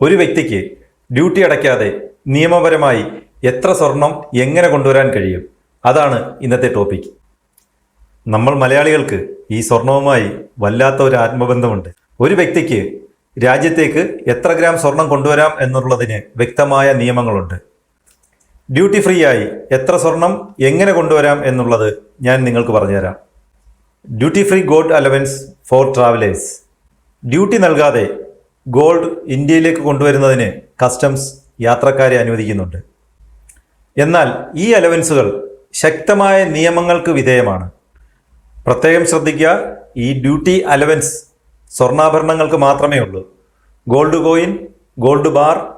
ഒരു വ്യക്തിക്ക് ഡ്യൂട്ടി അടയ്ക്കാതെ നിയമപരമായി എത്ര സ്വർണം എങ്ങനെ കൊണ്ടുവരാൻ കഴിയും? അതാണ് ഇന്നത്തെ ടോപ്പിക് നമ്മൾ മലയാളികൾക്ക് ഈ സ്വർണവുമായി വല്ലാത്ത ഒരു ആത്മബന്ധമുണ്ട്. ഒരു വ്യക്തിക്ക് രാജ്യത്തേക്ക് എത്ര ഗ്രാം സ്വർണം കൊണ്ടുവരാം എന്നുള്ളതിന് വ്യക്തമായ നിയമങ്ങളുണ്ട്. ഡ്യൂട്ടി ഫ്രീ ആയി എത്ര സ്വർണം എങ്ങനെ കൊണ്ടുവരാം എന്നുള്ളത് ഞാൻ നിങ്ങൾക്ക് പറഞ്ഞുതരാം. Duty free gold allowance for travellers. Duty നൽകാതെ ഗോൾഡ് ഇന്ത്യയിലേക്ക് കൊണ്ടുവരുന്നതിന് കസ്റ്റംസ് യാത്രക്കാരെ അനുവദിക്കുന്നുണ്ട്. എന്നാൽ ഈ അലവൻസുകൾ ശക്തമായ നിയമങ്ങൾക്ക് വിധേയമാണ്. പ്രത്യേകം ശ്രദ്ധിക്കുക ഈ ഡ്യൂട്ടി അലവൻസ് സ്വർണാഭരണങ്ങൾക്ക് മാത്രമേ ഉള്ളൂ. ഗോൾഡ് കോയിൻ ഗോൾഡ് ബാർ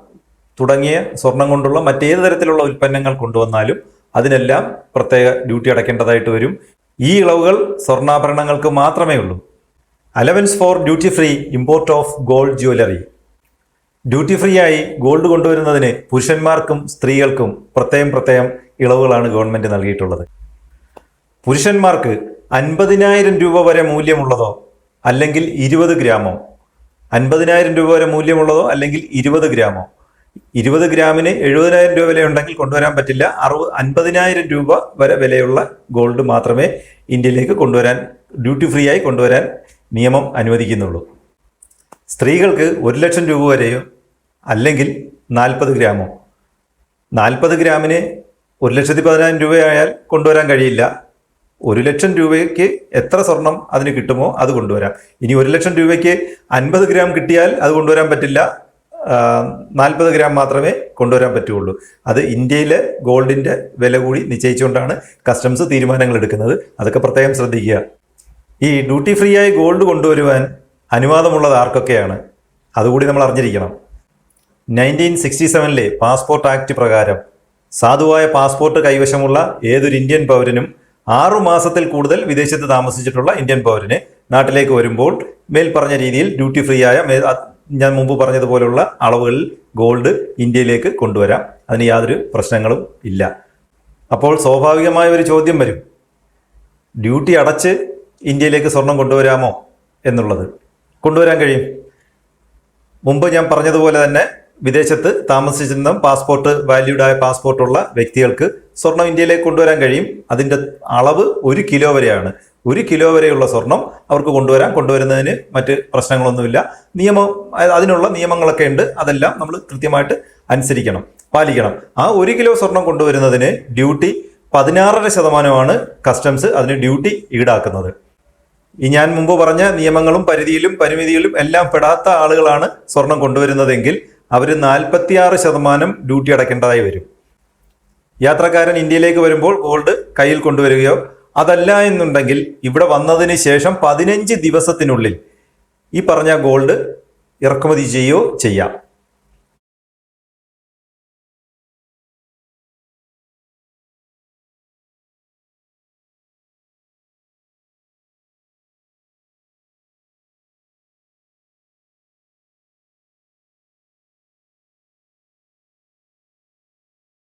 തുടങ്ങിയ സ്വർണം കൊണ്ടുള്ള മറ്റേത് തരത്തിലുള്ള ഉൽപ്പന്നങ്ങൾ കൊണ്ടുവന്നാലും അതിനെല്ലാം പ്രത്യേക ഡ്യൂട്ടി അടയ്ക്കേണ്ടതായിട്ട് വരും. ഈ ഇളവുകൾ സ്വർണാഭരണങ്ങൾക്ക് മാത്രമേ ഉള്ളൂ. Allowance for duty free import of gold jewellery duty free ആയി ഗോൾഡ് കൊണ്ടുവരുന്നതിന് പുരുഷന്മാർക്കും സ്ത്രീകൾക്കും പ്രത്യേകം പ്രത്യേകം ഇളവുകളാണ് ഗവൺമെന്റ് നൽകിയിട്ടുള്ളത്. പുരുഷന്മാർക്ക് അൻപതിനായിരം രൂപ വരെ മൂല്യമുള്ളതോ അല്ലെങ്കിൽ ഇരുപത് ഗ്രാമോ അൻപതിനായിരം രൂപ വരെ മൂല്യമുള്ളതോ അല്ലെങ്കിൽ ഇരുപത് ഗ്രാമോ ഇരുപത് ഗ്രാമിന് എഴുപതിനായിരം രൂപ വിലയുണ്ടെങ്കിൽ കൊണ്ടുവരാൻ പറ്റില്ല. അറുപത് അൻപതിനായിരം രൂപ വരെ വിലയുള്ള ഗോൾഡ് മാത്രമേ ഇന്ത്യയിലേക്ക് കൊണ്ടുവരാൻ ഡ്യൂട്ടി ഫ്രീ ആയി കൊണ്ടുവരാൻ നിയമം അനുവദിക്കുന്നുള്ളൂ. സ്ത്രീകൾക്ക് ഒരു ലക്ഷം രൂപ വരെയോ അല്ലെങ്കിൽ നാൽപ്പത് ഗ്രാമോ? നാൽപ്പത് ഗ്രാമിന് ഒരു ലക്ഷത്തി പതിനായിരം രൂപയായാൽ കൊണ്ടുവരാൻ കഴിയില്ല. ഒരു ലക്ഷം രൂപയ്ക്ക് എത്ര സ്വർണം അതിന് കിട്ടുമോ അത് കൊണ്ടുവരാം. ഇനി ഒരു ലക്ഷം രൂപയ്ക്ക് അൻപത് ഗ്രാം കിട്ടിയാൽ അത് കൊണ്ടുവരാൻ പറ്റില്ല. നാൽപ്പത് ഗ്രാം മാത്രമേ കൊണ്ടുവരാൻ പറ്റുകയുള്ളൂ അത് ഇന്ത്യയിലെ ഗോൾഡിന്റെ വില കൂടി നിശ്ചയിച്ചുകൊണ്ടാണ് കസ്റ്റംസ് തീരുമാനങ്ങൾ എടുക്കുന്നത്. അതൊക്കെ പ്രത്യേകം ശ്രദ്ധിക്കുക. ഈ ഡ്യൂട്ടി ഫ്രീ ആയി ഗോൾഡ് കൊണ്ടുവരുവാൻ അനുവാദമുള്ളത് ആർക്കൊക്കെയാണ്? അതുകൂടി നമ്മൾ അറിഞ്ഞിരിക്കണം. നയന്റീൻ സിക്സ്റ്റി സെവനിലെ പാസ്പോർട്ട് ആക്ട് പ്രകാരം സാധുവായ പാസ്പോർട്ട് കൈവശമുള്ള ഏതൊരു ഇന്ത്യൻ പൗരനും ആറു മാസത്തിൽ കൂടുതൽ വിദേശത്ത് താമസിച്ചിട്ടുള്ള ഇന്ത്യൻ പൗരന് നാട്ടിലേക്ക് വരുമ്പോൾ മേൽ പറഞ്ഞ രീതിയിൽ ഡ്യൂട്ടി ഫ്രീ ആയ ഞാൻ മുമ്പ് പറഞ്ഞതുപോലുള്ള അളവുകളിൽ ഗോൾഡ് ഇന്ത്യയിലേക്ക് കൊണ്ടുവരാം. അതിന് യാതൊരു പ്രശ്നങ്ങളും ഇല്ല. അപ്പോൾ സ്വാഭാവികമായ ഒരു ചോദ്യം വരും. ഡ്യൂട്ടി അടച്ച് ഇന്ത്യയിലേക്ക് സ്വർണം കൊണ്ടുവരാമോ എന്നുള്ളത്. കൊണ്ടുവരാൻ കഴിയും. മുമ്പ് ഞാൻ പറഞ്ഞതുപോലെ തന്നെ വിദേശത്ത് താമസിച്ചിരുന്ന പാസ്പോർട്ട് വാല്യൂഡായ പാസ്പോർട്ടുള്ള വ്യക്തികൾക്ക് സ്വർണം ഇന്ത്യയിലേക്ക് കൊണ്ടുവരാൻ കഴിയും. അതിന്റെ അളവ് ഒരു കിലോ വരെയാണ്. ഒരു കിലോ വരെയുള്ള സ്വർണം അവർക്ക് കൊണ്ടുവരാം. കൊണ്ടുവരുന്നതിന് മറ്റ് പ്രശ്നങ്ങളൊന്നുമില്ല. നിയമം അതിനുള്ള നിയമങ്ങളൊക്കെ ഉണ്ട്. അതെല്ലാം നമ്മൾ കൃത്യമായിട്ട് അനുസരിക്കണം പാലിക്കണം. ആ ഒരു കിലോ സ്വർണം കൊണ്ടുവരുന്നതിന് ഡ്യൂട്ടി പതിനാറര ശതമാനമാണ് കസ്റ്റംസ് അതിന് ഡ്യൂട്ടി ഈടാക്കുന്നത്. ഈ ഞാൻ മുമ്പ് പറഞ്ഞ നിയമങ്ങളും പരിധിയിലും പരിമിതിയിലും എല്ലാം പെടാത്ത ആളുകളാണ് സ്വർണം കൊണ്ടുവരുന്നതെങ്കിൽ അവർ നാൽപ്പത്തിയാറ് ശതമാനം ഡ്യൂട്ടി അടയ്ക്കേണ്ടതായി വരും. യാത്രക്കാരൻ ഇന്ത്യയിലേക്ക് വരുമ്പോൾ ഗോൾഡ് കയ്യിൽ കൊണ്ടുവരികയോ അതല്ല എന്നുണ്ടെങ്കിൽ ഇവിടെ വന്നതിന് ശേഷം പതിനഞ്ച് ദിവസത്തിനുള്ളിൽ ഈ പറഞ്ഞ ഗോൾഡ് ഇറക്കുമതി ചെയ്യുകയോ ചെയ്യാം.